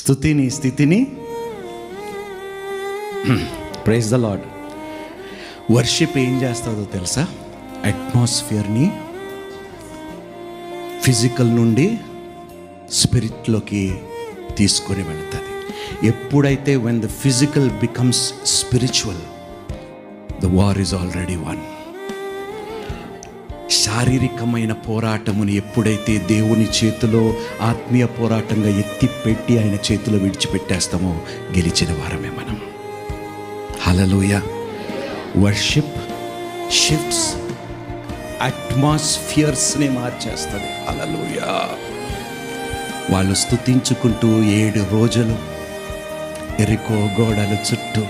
స్థుతిని. స్థితిని praise the lord worship ఏం చేస్తుందో తెలుసా? అట్మాస్ఫియర్ని ఫిజికల్ నుండి స్పిరిట్లోకి తీసుకొని వెళుతుంది. ఎప్పుడైతే when the physical becomes spiritual the war is already won శారీరకమైన పోరాటమును ఎప్పుడైతే దేవుని చేతిలో ఆత్మీయ పోరాటంగా ఎత్తిపెట్టి ఆయన చేతిలో విడిచిపెట్టేస్తామో గెలిచిన వారమే మనం. హలలోయ వర్షిప్ షిఫ్ట్స్ అట్మాస్ఫియర్స్ని మార్చేస్తుంది. హలలోయ వాళ్ళు స్థుతించుకుంటూ ఏడు రోజులు ఎరుకో గోడల చుట్టూ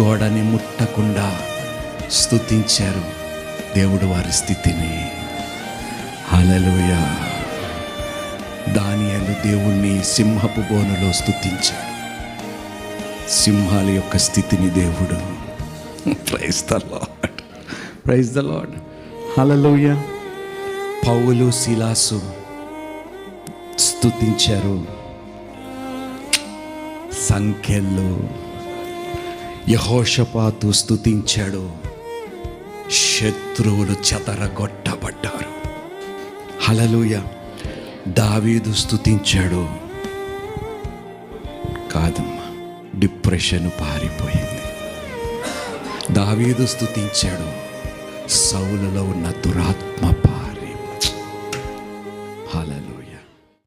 గోడని ముట్టకుండా స్తుతించారు. దేవుడు వారి స్థితిని. హలలుయ దానియాలు దేవుణ్ణి సింహపు బోనులో స్తుతించాడు సింహాల యొక్క స్థితిని దేవుడు. Praise the Lord praise the Lord hallelujah పౌలు శిలాసు స్తుతించారు సంఖ్యల్లో యహోషపాతు స్తుతించాడు శత్రువులు చెదరగొట్టబడ్డారు. హలలుయ దావీదు స్థుతించాడు కాదమ్మా డిప్రెషన్ పారిపోయింది. దావీదు స్థుతించాడు సౌలలో ఉన్న దురాత్మ